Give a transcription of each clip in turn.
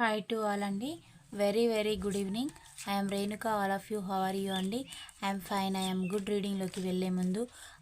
Hi to all అండి. Very very good evening I'm Renuka all of you how are you అండి I'm fine I'm good రీడింగ్లోకి వెళ్ళే ముందు.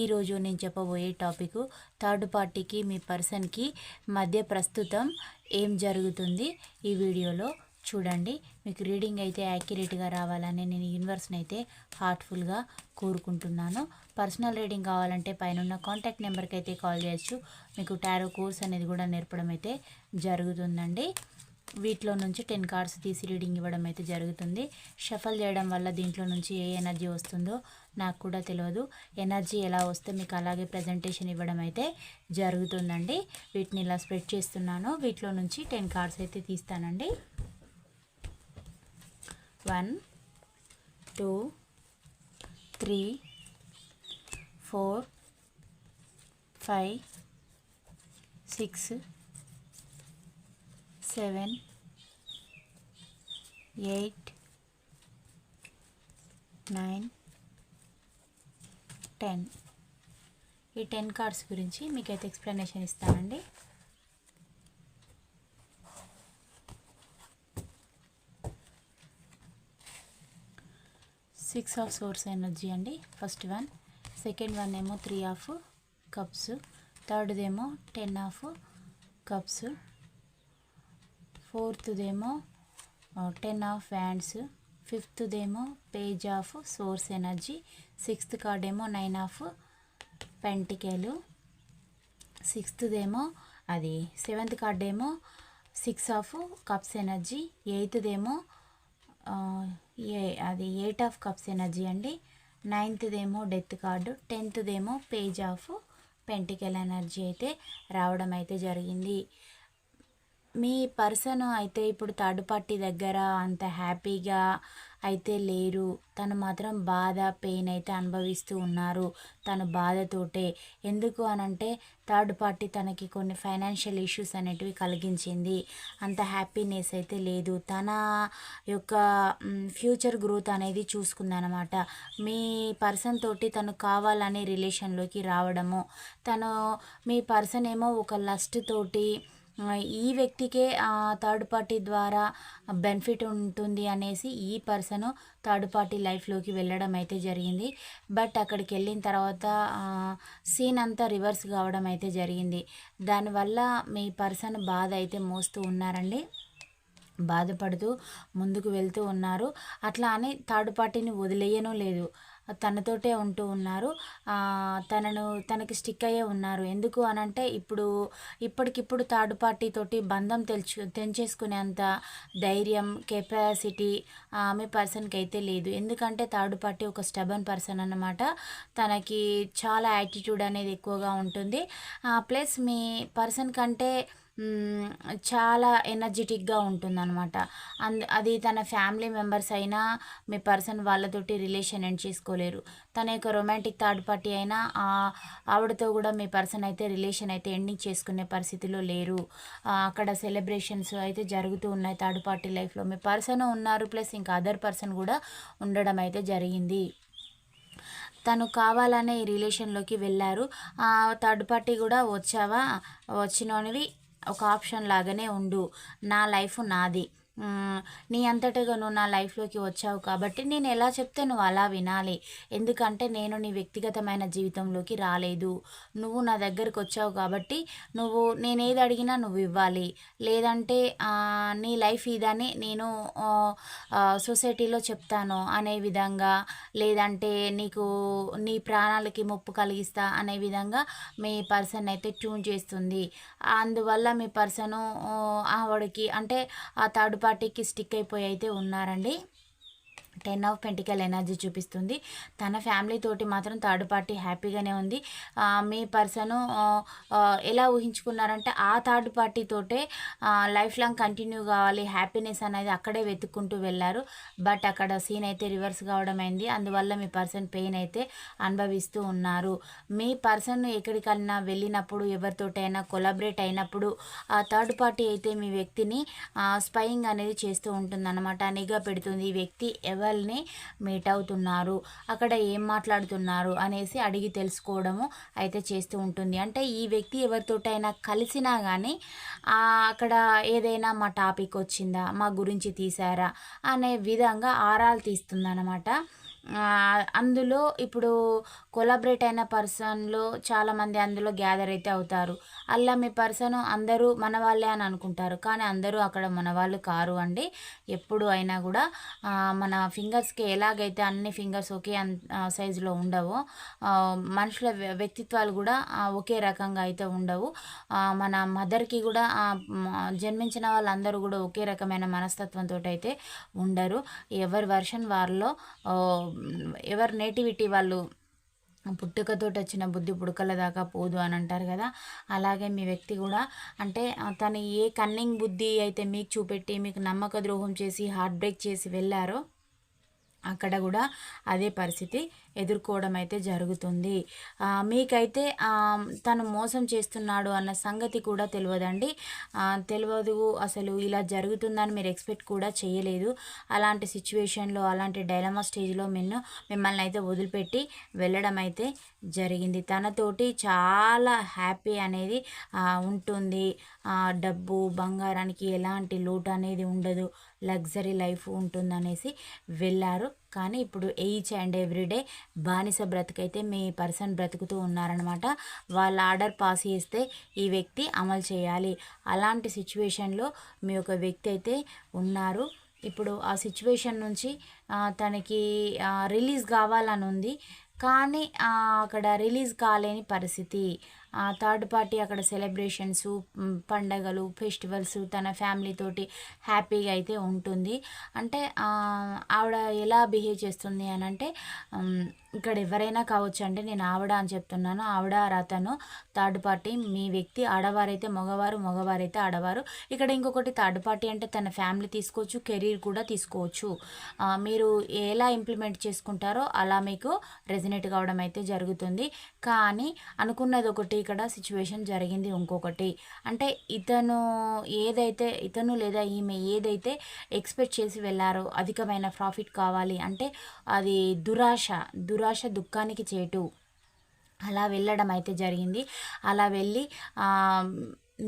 ఈరోజు నేను చెప్పబోయే టాపిక్ థర్డ్ పార్టీకి మీ పర్సన్కి మధ్య ప్రస్తుతం ఏం జరుగుతుంది ఈ వీడియోలో చూడండి. మీకు రీడింగ్ అయితే యాక్యురేట్గా రావాలని నేను యూనివర్స్ని అయితే హార్ట్ఫుల్గా కోరుకుంటున్నాను. పర్సనల్ రీడింగ్ కావాలంటే పైన ఉన్న కాంటాక్ట్ నెంబర్కి అయితే కాల్ చేయొచ్చు. మీకు టారో కోర్స్ అనేది కూడా నేర్పడం అయితే జరుగుతుందండి. వీటిలో నుంచి టెన్ కార్డ్స్ తీసి రీడింగ్ ఇవ్వడం అయితే జరుగుతుంది. షఫల్ చేయడం వల్ల దీంట్లో నుంచి ఏ ఎనర్జీ వస్తుందో నాకు కూడా తెలియదు ఎనర్జీ ఎలా వస్తే మీకు అలాగే ప్రజెంటేషన్ ఇవ్వడం అయితే జరుగుతుందండి. వీటిని ఇలా స్ప్రెడ్ చేస్తున్నాను. వీటిలో నుంచి టెన్ కార్డ్స్ అయితే తీస్తానండి. One two three four five six seven eight nine ten. ఈ టెన్ కార్డ్స్ గురించి మీకైతే ఎక్స్ప్లెనేషన్ ఇస్తానండి. సిక్స్ ఆఫ్ సోర్స్ ఎనర్జీ అండి ఫస్ట్ వన్. సెకండ్ వన్ ఏమో త్రీ ఆఫ్ కప్స్. థర్డ్దేమో టెన్ ఆఫ్ కప్స్. ఫోర్త్దేమో ten of hands ఫిఫ్త్దేమో page of source energy sixth card ఏమో nine of pentacles సిక్స్త్దేమో అది సెవెంత్ కార్డ్ ఏమో సిక్స్ ఆఫ్ కప్స్ ఎనర్జీ ఎయిత్దేమో ఏ అది ఎయిట్ ఆఫ్ కప్స్ ఎనర్జీ అండి. నైన్త్దేమో డెత్ కార్డు టెన్త్దేమో పేజ్ ఆఫ్ పెంటికల్ ఎనర్జీ అయితే రావడం అయితే జరిగింది. మీ పర్సన్ అయితే ఇప్పుడు థర్డ్ పార్టీ దగ్గర అంత హ్యాపీగా అయితే లేరు. తను మాత్రం బాధ పెయిన్ అయితే అనుభవిస్తూ ఉన్నారు తను బాధతోటే. ఎందుకు అనంటే థర్డ్ పార్టీ తనకి కొన్ని ఫైనాన్షియల్ ఇష్యూస్ అనేటివి కలిగించింది. అంత హ్యాపీనెస్ అయితే లేదు. తన యొక్క ఫ్యూచర్ గ్రోత్ అనేది చూసుకుందనమాట. మీ పర్సన్ తోటి తను కావాలనే రిలేషన్లోకి రావడము. తను మీ పర్సన్ ఏమో ఒక లస్ట్ తోటి ఈ వ్యక్తికే థర్డ్ పార్టీ ద్వారా బెనిఫిట్ ఉంటుంది అనేసి ఈ పర్సన్ థర్డ్ పార్టీ లైఫ్లోకి వెళ్ళడం అయితే జరిగింది. బట్ అక్కడికి వెళ్ళిన తర్వాత సీన్ అంతా రివర్స్ కావడం అయితే జరిగింది. దానివల్ల మీ పర్సన్ బాధ అయితే మోస్తూ ఉన్నారండి. బాధపడుతూ ముందుకు వెళ్తూ ఉన్నారు. అట్లా అని థర్డ్ పార్టీని వదిలేయనూ లేదు. తనతోటే ఉంటూ ఉన్నారు. తనను తనకి స్టిక్ అయ్యే ఉన్నారు. ఎందుకు అనంటే ఇప్పుడు ఇప్పటికిప్పుడు థర్డ్ పార్టీ తోటి బంధం తెల్చు తెంచేసుకునేంత ధైర్యం కెపాసిటీ ఆమె పర్సన్కి అయితే లేదు. ఎందుకంటే థర్డ్ పార్టీ ఒక స్టబన్ పర్సన్ అన్నమాట. తనకి చాలా యాటిట్యూడ్ అనేది ఎక్కువగా ఉంటుంది. ప్లస్ మీ పర్సన్ కంటే చాలా ఎనర్జెటిక్గా ఉంటుందన్నమాట. అండ్ అది తన ఫ్యామిలీ మెంబర్స్ అయినా మీ పర్సన్ వాళ్ళతోటి రిలేషన్ ఎండ్ చేసుకోలేరు. తన యొక్క రొమాంటిక్ థర్డ్ పార్టీ అయినా ఆవిడతో కూడా మీ పర్సన్ అయితే రిలేషన్ అయితే ఎండింగ్ చేసుకునే పరిస్థితిలో లేరు. అక్కడ సెలబ్రేషన్స్ అయితే జరుగుతూ ఉన్నాయి థర్డ్ పార్టీ లైఫ్లో. మీ పర్సన్ ఉన్నారు ప్లస్ ఇంకా అదర్ పర్సన్ కూడా ఉండడం అయితే జరిగింది. తను కావాలనే ఈ రిలేషన్లోకి వెళ్ళారు. థర్డ్ పార్టీ కూడా వచ్చావా? వచ్చినవి ఒక ఆప్షన్ లాగానే ఉండు. నా లైఫ్ నాది. నీ అంతటగా నువ్వు నా లైఫ్లోకి వచ్చావు కాబట్టి నేను ఎలా చెప్తే నువ్వు అలా వినాలి. ఎందుకంటే నేను నీ వ్యక్తిగతమైన జీవితంలోకి రాలేదు. నువ్వు నా దగ్గరకు వచ్చావు కాబట్టి నువ్వు నేను ఏది అడిగినా నువ్వు ఇవ్వాలి. లేదంటే నీ లైఫ్ ఇదని నేను సొసైటీలో చెప్తాను అనే విధంగా లేదంటే నీకు నీ ప్రాణాలకి ముప్పు కలిగిస్తా అనే విధంగా మీ పర్సన్ అయితే ట్యూన్ చేస్తుంది. అందువల్ల మీ పర్సను ఆవిడకి అంటే ఆ థర్డ్ పార్టీకి స్టిక్ అయిపోయి అయితే ఉన్నారండి. టెన్ ఆఫ్ పెంటికల్ ఎనర్జీ చూపిస్తుంది. తన ఫ్యామిలీ తోటి మాత్రం థర్డ్ పార్టీ హ్యాపీగానే ఉంది. మీ పర్సన్ ఎలా ఊహించుకున్నారంటే ఆ థర్డ్ పార్టీ తోటే లైఫ్ లాంగ్ కంటిన్యూ కావాలి హ్యాపీనెస్ అనేది అక్కడే వెతుక్కుంటూ వెళ్ళారు. బట్ అక్కడ సీన్ అయితే రివర్స్ కావడం అయింది అందువల్ల మీ పర్సన్ పెయిన్ అయితే అనుభవిస్తూ ఉన్నారు. మీ పర్సన్ ఎక్కడికైనా వెళ్ళినప్పుడు ఎవరితోటైనా కొలాబరేట్ అయినప్పుడు ఆ థర్డ్ పార్టీ అయితే మీ వ్యక్తిని స్పయింగ్ అనేది చేస్తూ ఉంటుందన్నమాట. నిఘా పెడుతుంది. ఈ వ్యక్తి ఎవరు? వాళ్ళని మీట్ అవుతున్నారు. అక్కడ ఏం మాట్లాడుతున్నారు అనేసి అడిగి తెలుసుకోవడము అయితే చేస్తూ ఉంటుంది. అంటే ఈ వ్యక్తి ఎవరితోటైనా కలిసినా కానీ అక్కడ ఏదైనా మా టాపిక్ వచ్చిందా మా గురించి తీసారా అనే విధంగా ఆరాలు తీస్తుందన్నమాట. అందులో ఇప్పుడు కొలాబరేట్ అయిన పర్సన్లో చాలామంది అందులో గ్యాదర్ అయితే అవుతారు. అలా మీ పర్సన్ అందరూ మన వాళ్ళే అని అనుకుంటారు. కానీ అందరూ అక్కడ మన వాళ్ళు కారు అండి. ఎప్పుడు అయినా కూడా మన ఫింగర్స్కి ఎలాగైతే అన్ని ఫింగర్స్ ఒకే సైజులో ఉండవో మనుషుల వ్య- వ్యక్తిత్వాలు కూడా ఒకే రకంగా అయితే ఉండవు. మన మదర్కి కూడా జన్మించిన వాళ్ళందరూ కూడా ఒకే రకమైన మనస్తత్వంతో అయితే ఉండరు. ఎవరి వర్షన్ వారిలో ఎవరి నేటివిటీ వాళ్ళు పుట్టుకతోటి వచ్చిన బుద్ధి పుడకల దాకా పోదు అని అంటారు కదా. అలాగే మీ వ్యక్తి కూడా అంటే తను ఏ కన్నింగ్ బుద్ధి అయితే మీకు చూపెట్టి మీకు నమ్మక ద్రోహం చేసి హార్ట్ బ్రేక్ చేసి వెళ్ళారో అక్కడ కూడా అదే పరిస్థితి. ఎదుర్కోవడం అయితే జరుగుతుంది మీకైతే తను మోసం చేస్తున్నాడు అన్న సంగతి కూడా తెలియదండి. తెలియదు అసలు ఇలా జరుగుతుందని మీరు ఎక్స్పెక్ట్ కూడా చేయలేదు. అలాంటి సిచ్యువేషన్లో అలాంటి డైలమా స్టేజ్లో మిన్ను మిమ్మల్ని అయితే వదిలిపెట్టి వెళ్ళడం అయితే జరిగింది. తనతోటి చాలా హ్యాపీ అనేది ఉంటుంది. డబ్బు బంగారానికి ఎలాంటి లోటు అనేది ఉండదు. లగ్జరీ లైఫ్ ఉంటుందనేసి వెళ్ళారు. కానీ ఇప్పుడు ఎయిచ్ అండ్ ఎవ్రీడే బానిస బ్రతుకైతే మీ పర్సన్ బ్రతుకుతూ ఉన్నారనమాట వాళ్ళ ఆర్డర్ పాస్ చేస్తే ఈ వ్యక్తి అమలు చేయాలి. అలాంటి సిచ్యువేషన్లో మీ ఒక వ్యక్తి అయితే ఉన్నారు. ఇప్పుడు ఆ సిచ్యువేషన్ నుంచి తనకి రిలీజ్ కావాలని ఉంది. కానీ అక్కడ రిలీజ్ కాలేని పరిస్థితి. థర్డ్ పార్టీ అక్కడ సెలబ్రేషన్స్ పండగలు ఫెస్టివల్స్ తన ఫ్యామిలీ తోటి హ్యాపీగా అయితే ఉంటుంది. అంటే ఆవిడ ఎలా బిహేవ్ చేస్తుంది అని అంటే ఇక్కడ ఎవరైనా కావచ్చు అంటే నేను ఆవిడ అని చెప్తున్నాను. ఆవిడ రతను థర్డ్ పార్టీ మీ వ్యక్తి ఆడవారైతే మగవారు మగవారైతే ఆడవారు. ఇక్కడ ఇంకొకటి థర్డ్ పార్టీ అంటే తన ఫ్యామిలీ తీసుకోవచ్చు కెరీర్ కూడా తీసుకోవచ్చు. మీరు ఎలా ఇంప్లిమెంట్ చేసుకుంటారో అలా మీకు రెజినేట్ కావడం అయితే జరుగుతుంది. కానీ అనుకున్నది ఒకటి ఇక్కడ సిచ్యువేషన్ జరిగింది ఇంకొకటి. అంటే ఇతను ఏదైతే ఇతను లేదా ఈమె ఏదైతే ఎక్స్పెక్ట్ చేసి వెళ్ళారో అధికమైన ప్రాఫిట్ కావాలి అంటే అది దురాశ దురాశ దుఃఖానికి చేటు. అలా వెళ్ళడం అయితే జరిగింది. అలా వెళ్ళి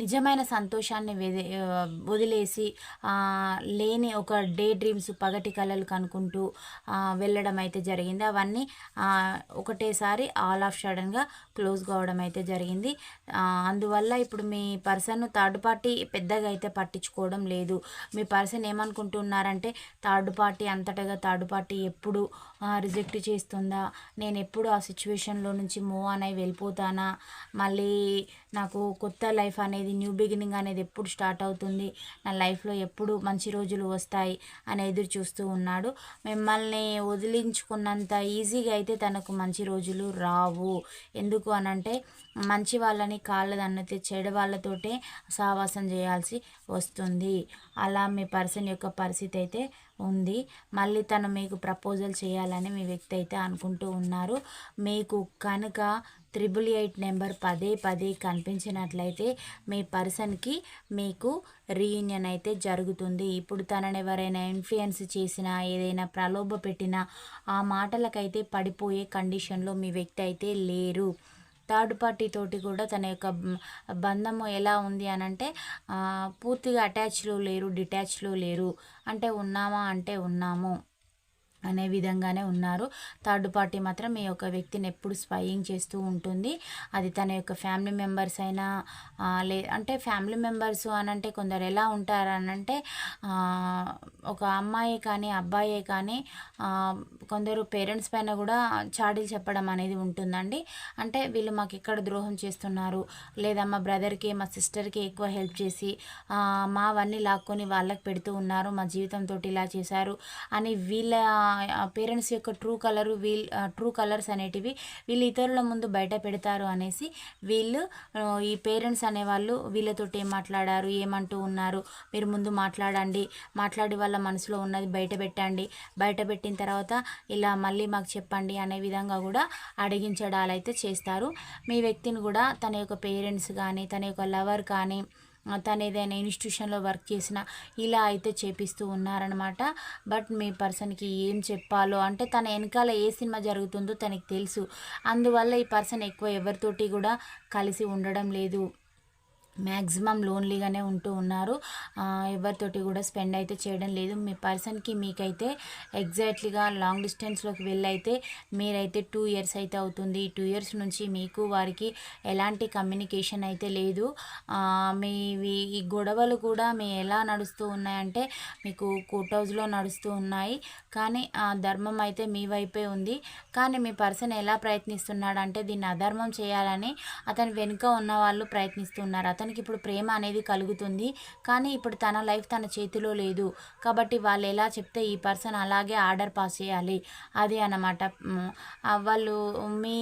నిజమైన సంతోషాన్ని వెది వదిలేసి లేని ఒక డే డ్రీమ్స్ పగటి కళలు కనుక్కుంటూ వెళ్ళడం అయితే జరిగింది. అవన్నీ ఒకటేసారి ఆల్ ఆఫ్ సడన్గా క్లోజ్ కావడం అయితే జరిగింది. అందువల్ల ఇప్పుడు మీ పర్సన్ థర్డ్ పార్టీ పెద్దగా అయితే పట్టించుకోవడం లేదు. మీ పర్సన్ ఏమనుకుంటున్నారంటే థర్డ్ పార్టీ అంతటగా థర్డ్ పార్టీ ఎప్పుడు రిజెక్ట్ చేస్తుందా? నేను ఎప్పుడు ఆ సిచ్యువేషన్లో నుంచి మూవ్ ఆన్ అయి వెళ్ళిపోతానా? మళ్ళీ నాకు కొత్త లైఫ్ అనేది న్యూ బిగినింగ్ అనేది ఎప్పుడు స్టార్ట్ అవుతుంది నా లైఫ్లో ఎప్పుడు మంచి రోజులు వస్తాయి అని ఎదురు చూస్తూ ఉన్నాడు. మిమ్మల్ని వదిలించుకున్నంత ఈజీగా అయితే తనకు మంచి రోజులు రావు. ఎందుకు అనంటే మంచి వాళ్ళని కాళ్ళదన్నతే చెడు వాళ్ళతోటే సహవాసం చేయాల్సి వస్తుంది. అలా మీ పర్సన్ యొక్క పరిస్థితి అయితే ఉంది. మళ్ళీ తను మీకు ప్రపోజల్ చేయాలని మీ వ్యక్తి అయితే అనుకుంటూ ఉన్నారు. మీకు కనుక త్రిబుల్ ఎయిట్ నెంబర్ పదే పదే కనిపించినట్లయితే మీ పర్సన్కి మీకు రీయూనియన్ అయితే జరుగుతుంది. ఇప్పుడు తనని ఎవరైనా ఇన్ఫ్లుయెన్స్ చేసినా ఏదైనా ప్రలోభ పెట్టినా ఆ మాటలకైతే పడిపోయే కండిషన్లో మీ వ్యక్తి అయితే లేరు. థర్డ్ పార్టీ తోటి కూడా తన యొక్క బంధము ఎలా ఉంది అని అంటే పూర్తిగా అటాచ్లో లేరు డిటాచ్లో లేరు. అంటే ఉన్నామా అంటే ఉన్నాము. అనే విధంగానే ఉన్నారు. థర్డ్ పార్టీ మాత్రం మీ యొక్క వ్యక్తిని ఎప్పుడు స్పైయింగ్ చేస్తూ ఉంటుంది. అది తన యొక్క ఫ్యామిలీ మెంబర్స్ అయినా లే అంటే ఫ్యామిలీ మెంబర్స్ అని అంటే కొందరు ఎలా ఉంటారు అని అంటే ఒక అమ్మాయి కానీ అబ్బాయే కానీ కొందరు పేరెంట్స్ పైన కూడా చాడీలు చెప్పడం అనేది ఉంటుందండి. అంటే వీళ్ళు మాకు ఎక్కడ ద్రోహం చేస్తున్నారు? లేదా మా బ్రదర్కి మా సిస్టర్కి ఎక్కువ హెల్ప్ చేసి మావన్నీ లాక్కొని వాళ్ళకి పెడుతూ ఉన్నారు మా జీవితంతో ఇలా చేశారు అని వీళ్ళ పేరెంట్స్ యొక్క ట్రూ కలరు వీల్ ట్రూ కలర్స్ అనేటివి వీళ్ళు ఇతరుల ముందు బయట పెడతారు అనేసి వీళ్ళు ఈ పేరెంట్స్ అనేవాళ్ళు వీళ్ళతోటి ఏం మాట్లాడారు ఏమంటూ ఉన్నారు మీరు ముందు మాట్లాడండి మాట్లాడి వాళ్ళ మనసులో ఉన్నది బయట పెట్టండి బయట పెట్టిన తర్వాత ఇలా మళ్ళీ మాకు చెప్పండి అనే విధంగా కూడా అడిగించడాలు అయితే చేస్తారు. మీ వ్యక్తిని కూడా తన యొక్క పేరెంట్స్ కానీ తన యొక్క లవర్ కానీ తను ఏదైనా ఇన్స్టిట్యూషన్లో వర్క్ చేసిన ఇలా అయితే చేపిస్తూ ఉన్నారనమాట బట్ మీ పర్సన్కి ఏం చెప్పాలో అంటే తన వెనకాల ఏ సినిమా జరుగుతుందో తనకి తెలుసు. అందువల్ల ఈ పర్సన్ ఎక్కువ ఎవరితోటి కూడా కలిసి ఉండడం లేదు. మ్యాక్సిమం లోన్లీగానే ఉంటూ ఉన్నారు. ఎవరితోటి కూడా స్పెండ్ అయితే చేయడం లేదు. మీ పర్సన్కి మీకైతే ఎగ్జాక్ట్లీగా లాంగ్ డిస్టెన్స్లోకి వెళ్ళైతే మీరైతే టూ ఇయర్స్ అయితే అవుతుంది. ఈ టూ ఇయర్స్ నుంచి మీకు వారికి ఎలాంటి కమ్యూనికేషన్ అయితే లేదు. మీ మీవి ఈ గొడవలు కూడా మీ ఎలా నడుస్తూ ఉన్నాయంటే మీకు కోర్ట్ హౌస్లో నడుస్తూ ఉన్నాయి. కానీ ఆ ధర్మం అయితే మీ వైపే ఉంది. కానీ మీ పర్సన్ ఎలా ప్రయత్నిస్తున్నాడు అంటే దీన్ని అధర్మం చేయాలని అతని వెనుక ఉన్న వాళ్ళు ప్రయత్నిస్తున్నారు. అతనికి ఇప్పుడు ప్రేమ అనేది కలుగుతుంది. కానీ ఇప్పుడు తన లైఫ్ తన చేతిలో లేదు. కాబట్టి వాళ్ళు ఎలా చెప్తే ఈ పర్సన్ అలాగే ఆర్డర్ పాస్ చేయాలి. అది అన్నమాట. వాళ్ళు మీ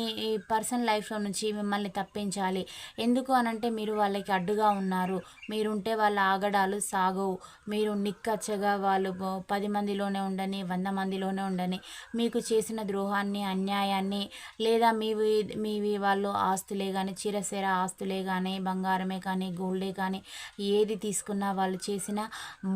పర్సన్ లైఫ్లో నుంచి మిమ్మల్ని తప్పించాలి. ఎందుకు అనంటే మీరు వాళ్ళకి అడ్డుగా ఉన్నారు. మీరుంటే వాళ్ళ ఆగడాలు సాగవు. మీరు నిక్కచ్చగా వాళ్ళు పది మందిలోనే ఉండని వంద మందిలోనే ఉండని మీకు చేసిన ద్రోహాన్ని అన్యాయాన్ని లేదా మీవి మీవి వాళ్ళు ఆస్తులే కానీ చిరసేర ఆస్తులే కానీ బంగారమే కానీ కానీ గోల్డే కానీ ఏది తీసుకున్నా వాళ్ళు చేసిన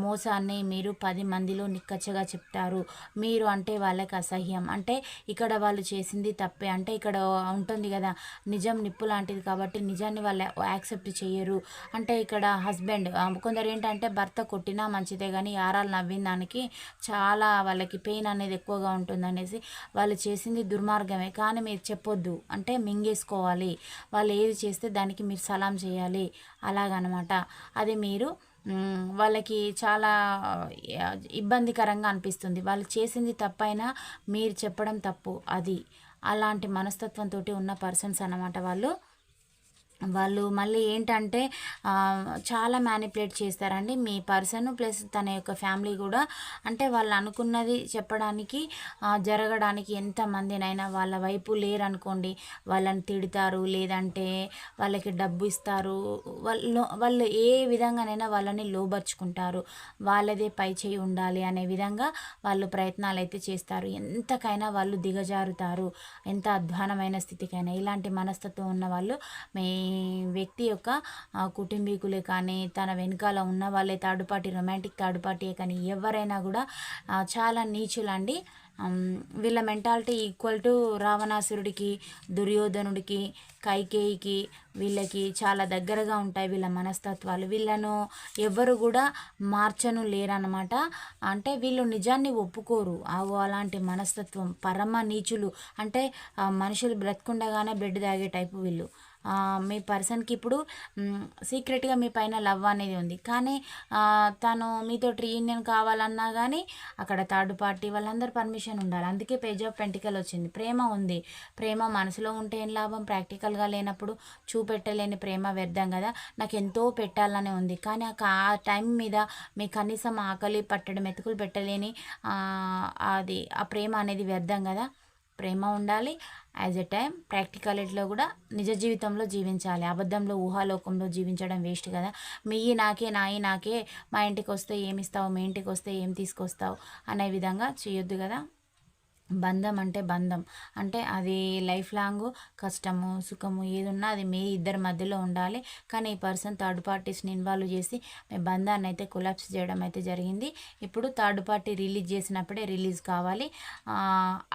మోసాన్ని మీరు పది మందిలో నిక్కచ్చగా చెప్తారు. మీరు అంటే వాళ్ళకి అసహ్యం. అంటే ఇక్కడ వాళ్ళు చేసింది తప్పే. అంటే ఇక్కడ ఉంటుంది కదా నిజం నిప్పు లాంటిది కాబట్టి నిజాన్ని వాళ్ళు యాక్సెప్ట్ చేయరు. అంటే ఇక్కడ హస్బెండ్ కొందరు ఏంటంటే భర్త కొట్టినా మంచిదే కానీ యారాలు నవ్విన దానికి చాలా వాళ్ళకి పెయిన్ అనేది ఎక్కువగా ఉంటుంది అనేసి వాళ్ళు చేసింది దుర్మార్గమే. కానీ మీరు చెప్పొద్దు. అంటే మింగేసుకోవాలి. వాళ్ళు ఏది చేస్తే దానికి మీరు సలాం చేయాలి. అలాగనమాట. అది మీరు వాళ్ళకి చాలా ఇబ్బందికరంగా అనిపిస్తుంది. వాళ్ళు చేసింది తప్పైనా మీరు చెప్పడం తప్పు అది. అలాంటి మనస్తత్వంతో ఉన్న పర్సన్స్ అన్నమాట వాళ్ళు. వాళ్ళు మళ్ళీ ఏంటంటే చాలా మ్యానిపులేట్ చేస్తారండి. మీ పర్సన్ ప్లస్ తన యొక్క ఫ్యామిలీ కూడా. అంటే వాళ్ళు అనుకున్నది చెప్పడానికి జరగడానికి ఎంతమందినైనా వాళ్ళ వైపు లేరనుకోండి వాళ్ళని తిడతారు లేదంటే వాళ్ళకి డబ్బు ఇస్తారు వాళ్ళు వాళ్ళు ఏ విధంగానైనా వాళ్ళని లోబర్చుకుంటారు. వాళ్ళదే పై చేయి ఉండాలి అనే విధంగా వాళ్ళు ప్రయత్నాలు అయితే చేస్తారు. ఎంతకైనా వాళ్ళు దిగజారుతారు. ఎంత అధ్వానమైన స్థితికైనా. ఇలాంటి మనస్తత్వం ఉన్న వాళ్ళు మీ వ్యక్తి యొక్క కుటుంబీకులే కానీ తన వెనకాల ఉన్న వాళ్ళే third party romantic third party కానీ ఎవరైనా కూడా చాలా నీచులండి. వీళ్ళ మెంటాలిటీ ఈక్వల్ టు రావణాసురుడికి దుర్యోధనుడికి కైకేయికి వీళ్ళకి చాలా దగ్గరగా ఉంటాయి వీళ్ళ మనస్తత్వాలు. వీళ్ళను ఎవ్వరు కూడా మార్చను లేరనమాట అంటే వీళ్ళు నిజాన్ని ఒప్పుకోరు. ఆ అలాంటి మనస్తత్వం పరమ నీచులు. అంటే మనుషులు బ్రతకుండగానే బ్లడ్ తాగే టైపు వీళ్ళు. మీ పర్సన్కి ఇప్పుడు సీక్రెట్గా మీ పైన లవ్ అనేది ఉంది. కానీ తను మీతో రీయూనియన్ కావాలన్నా కానీ అక్కడ థర్డ్ పార్టీ వాళ్ళందరూ పర్మిషన్ ఉండాలి. అందుకే పేజ్ ఆఫ్ పెంటికల్ వచ్చింది. ప్రేమ ఉంది. ప్రేమ మనసులో ఉంటే ఏం లాభం? ప్రాక్టికల్గా లేనప్పుడు చూపెట్టలేని ప్రేమ వ్యర్థం కదా. నాకు ఎంతో పెట్టాలని ఉంది. కానీ ఆ ఆ టైం మీద మీ కనీసం ఆకలి పట్టడం మెతుకులు పెట్టలేని అది ఆ ప్రేమ అనేది వ్యర్థం కదా. ప్రేమ ఉండాలి. యాజ్ ఎ టైం ప్రాక్టికాలిటీలో కూడా నిజ జీవితంలో జీవించాలి. అబద్ధంలో ఊహాలోకంలో జీవించడం వేస్ట్ కదా. మీయి నాకే నాయి నాకే మా ఇంటికి వస్తే ఏమి ఇస్తావు మీ ఇంటికి వస్తే ఏం తీసుకొస్తావు అనే విధంగా చేయొద్దు కదా. బంధం అంటే బంధం. అంటే అది లైఫ్ లాంగ్ కష్టము సుఖము ఏది ఉన్నా అది మీ ఇద్దరి మధ్యలో ఉండాలి. కానీ ఈ పర్సన్ థర్డ్ పార్టీస్ని ఇన్వాల్వ్ చేసి మీ బంధాన్ని అయితే కొలాప్స్ చేయడం అయితే జరిగింది. ఇప్పుడు థర్డ్ పార్టీ రిలీజ్ చేసినప్పుడే రిలీజ్ కావాలి.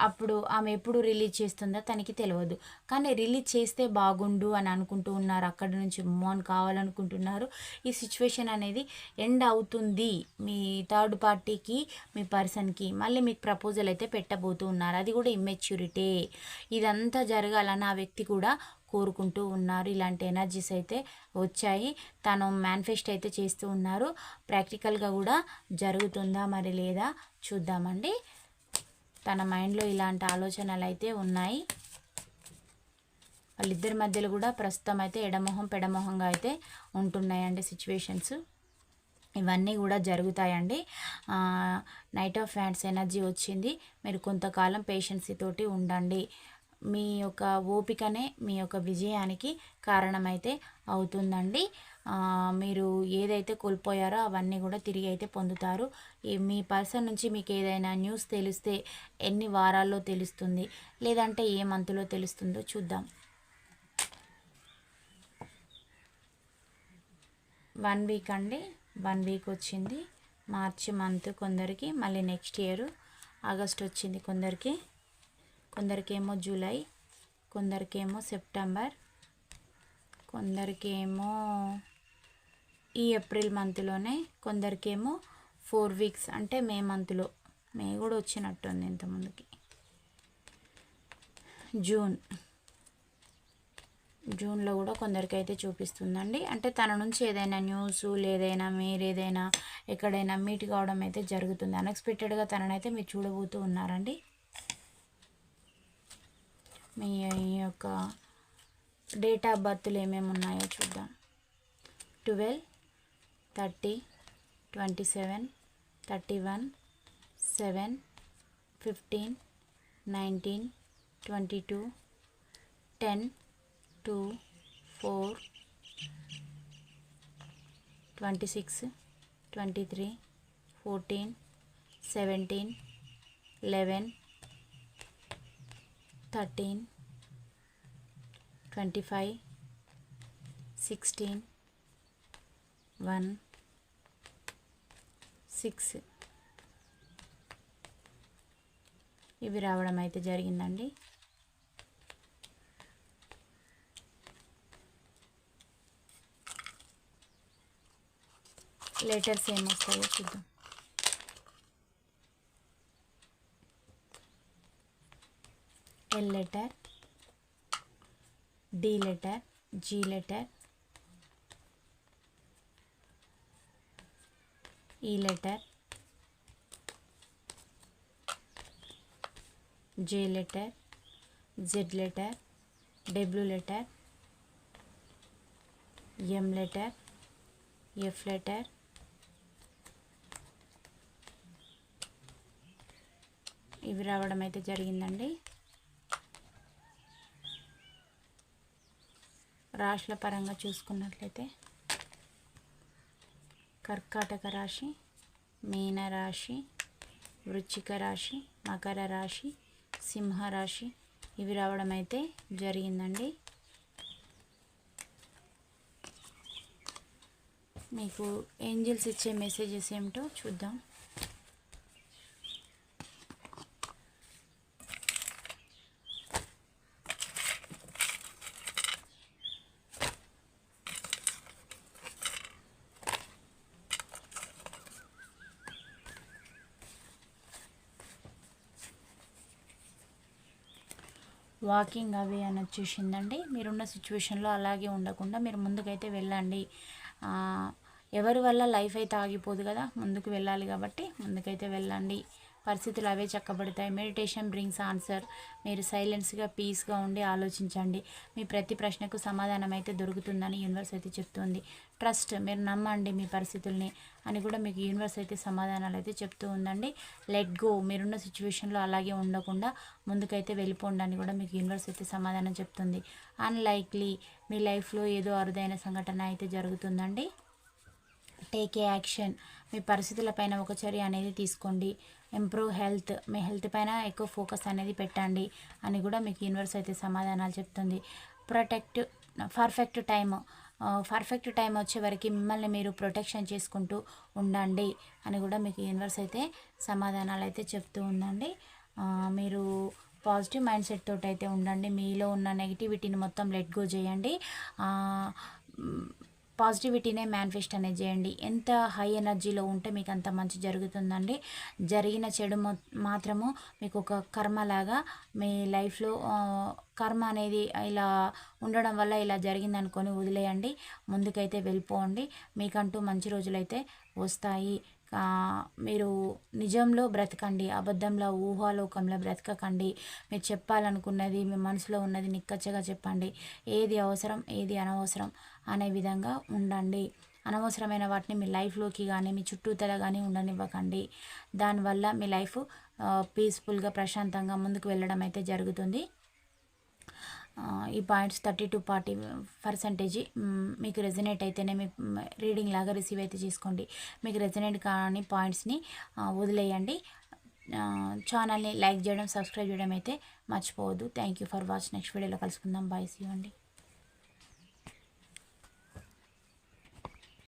అప్పుడు ఆమె ఎప్పుడు రిలీజ్ చేస్తుందో తనకి తెలియదు కానీ రిలీజ్ చేస్తే బాగుండు అని అనుకుంటూ ఉన్నారు. అక్కడి నుంచి మోన్ కావాలనుకుంటున్నారు. ఈ సిచ్యువేషన్ అనేది ఎండ్ అవుతుంది మీ థర్డ్ పార్టీకి మీ పర్సన్కి. మళ్ళీ మీకు ప్రపోజల్ అయితే ఉన్నారు. అది కూడా ఇమ్మెచ్యూరిటీ ఇదంతా జరగాలని ఆ వ్యక్తి కూడా కోరుకుంటూ ఉన్నారు. ఇలాంటి ఎనర్జీస్ అయితే వచ్చాయి. తను మేనిఫెస్ట్ అయితే చేస్తూ ఉన్నారు. ప్రాక్టికల్గా కూడా జరుగుతుందా మరి లేదా చూద్దామండి. తన మైండ్లో ఇలాంటి ఆలోచనలు అయితే ఉన్నాయి. వాళ్ళిద్దరి మధ్యలో కూడా ప్రస్తుతం అయితే ఎడమొహం పెడమొహంగా అయితే ఉంటున్నాయండి సిచ్యువేషన్స్ ఇవన్నీ కూడా జరుగుతాయండి. నైట్ ఆఫ్ ఫ్యాన్స్ ఎనర్జీ వచ్చింది. మీరు కొంతకాలం పేషెన్సీ తోటి ఉండండి. మీ యొక్క ఓపికనే మీ యొక్క విజయానికి కారణమైతే అవుతుందండి. మీరు ఏదైతే కోల్పోయారో అవన్నీ కూడా తిరిగి అయితే పొందుతారు. మీ పర్సన్ నుంచి మీకు ఏదైనా న్యూస్ తెలిస్తే ఎన్ని వారాల్లో తెలుస్తుంది? లేదంటే ఏ మంత్లో తెలుస్తుందో చూద్దాం. వన్ వీక్ అండి. వన్ వీక్ వచ్చింది. మార్చి మంత్ కొందరికి మళ్ళీ నెక్స్ట్ ఇయర్. ఆగస్ట్ వచ్చింది కొందరికి. కొందరికేమో జూలై కొందరికేమో సెప్టెంబర్ కొందరికేమో ఈ ఏప్రిల్ మంత్లోనే కొందరికేమో ఫోర్ వీక్స్ అంటే మే మంత్లో. మే కూడా వచ్చినట్టుంది ఇంతకుముందుకి. జూన్. జూన్లో కూడా కొందరికి అయితే చూపిస్తుందండి. అంటే తన నుంచి ఏదైనా న్యూస్ లేదైనా మీరు ఏదైనా ఎక్కడైనా మీట్ కావడం అయితే జరుగుతుంది. అన్ఎక్స్పెక్టెడ్గా తననైతే మీరు చూడబోతూ ఉన్నారండి. మీ యొక్క డేట్ ఆఫ్ బర్త్లు ఏమేమి ఉన్నాయో చూద్దాం. Twelve thirty twenty seven thirty one seven fifteen nineteen twenty two ten two four twenty six twenty three fourteen seventeen eleven thirteen twenty five sixteen one six. ఇవి రావడం అయితే జరిగిందండి. లెటర్స్ ఏమొస్తాయో చూద్దాం. L letter D letter G letter E letter J letter Z letter W letter M letter F letter ఇవి రావడం అయితే జరిగిందండి. రాశుల పరంగా చూసుకున్నట్లయితే కర్కాటక రాశి మీన రాశి వృచ్చిక రాశి మకర రాశి సింహ రాశి ఇవి రావడం అయితే జరిగిందండి. మీకు ఏంజిల్స్ ఇచ్చే మెసేజెస్ ఏమిటో చూద్దాం. వాకింగ్ అవి అని వచ్చేసిందండి. మీరున్న సిచ్యువేషన్లో అలాగే ఉండకుండా మీరు ముందుకైతే వెళ్ళండి. ఎవరి వల్ల లైఫ్ అయితే ఆగిపోదు కదా ముందుకు వెళ్ళాలి కాబట్టి ముందుకైతే వెళ్ళండి. పరిస్థితులు అవే చక్కబడతాయి. మెడిటేషన్ బ్రింగ్స్ ఆన్సర్ మీరు సైలెన్స్గా పీస్గా ఉండి ఆలోచించండి. మీ ప్రతి ప్రశ్నకు సమాధానం అయితే దొరుకుతుందని యూనివర్స్ అయితే చెప్తుంది. ట్రస్ట్ మీరు నమ్మండి మీ పరిస్థితుల్ని అని కూడా మీకు యూనివర్స్ అయితే సమాధానాలు అయితే చెప్తూ ఉందండి. లెట్ గో మీరున్న సిచ్యువేషన్లో అలాగే ఉండకుండా ముందుకైతే వెళ్ళిపోండి అని కూడా మీకు యూనివర్స్ అయితే సమాధానం చెప్తుంది. అన్లైక్లీ మీ లైఫ్లో ఏదో అరుదైన సంఘటన అయితే జరుగుతుందండి. టేక్ ఏ యాక్షన్ మీ పరిస్థితులపైన ఒక చర్య అనేది తీసుకోండి. ఇంప్రూవ్ హెల్త్ మీ హెల్త్ పైన ఎక్కువ ఫోకస్ అనేది పెట్టండి అని కూడా మీకు యూనివర్స్ అయితే సమాధానాలు చెప్తుంది. Protect perfect time perfect time వచ్చే వరకు మిమ్మల్ని మీరు ప్రొటెక్షన్ చేసుకుంటూ ఉండండి అని కూడా మీకు యూనివర్స్ అయితే సమాధానాలు అయితే చెప్తూ ఉందండి. మీరు పాజిటివ్ మైండ్ సెట్ తోటి అయితే ఉండండి. మీలో ఉన్న నెగిటివిటీని మొత్తం లెట్ గో చేయండి. పాజిటివిటీనే మేనిఫెస్ట్ అనేది చేయండి. ఎంత హై ఎనర్జీలో ఉంటే మీకు అంత మంచి జరుగుతుందండి. జరిగిన చెడు మాత్రము మీకు ఒక కర్మలాగా మీ లైఫ్లో కర్మ అనేది ఇలా ఉండడం వల్ల ఇలా జరిగింది అనుకొని వదిలేయండి. ముందుకైతే వెళ్ళిపోండి. మీకంటూ మంచి రోజులైతే వస్తాయి. మీరు నిజంలో బ్రతకండి అబద్ధంలో ఊహాలోకంలో బ్రతకకండి. మీరు చెప్పాలనుకున్నది మీ మనసులో ఉన్నది నిక్కచ్చగా చెప్పండి. ఏది అవసరం ఏది అనవసరం అనే విధంగా ఉండండి. అనవసరమైన వాటిని మీ లైఫ్లోకి కానీ మీ చుట్టూతల కానీ ఉండనివ్వకండి. దానివల్ల మీ లైఫ్ పీస్ఫుల్గా ప్రశాంతంగా ముందుకు వెళ్ళడం అయితే జరుగుతుంది. ఈ points thirty to forty percentage మీకు రెజనేట్ అయితేనే మీ రీడింగ్ లాగా రిసీవ్ అయితే చేసుకోండి. మీకు రెజనేట్ కాని పాయింట్స్ని వదిలేయండి. ఛానల్ని లైక్ చేయడం సబ్స్క్రైబ్ చేయడం అయితే మర్చిపోవద్దు. Thank you for watch next వీడియోలో కలుసుకుందాం. బాయ్ సీ అండి.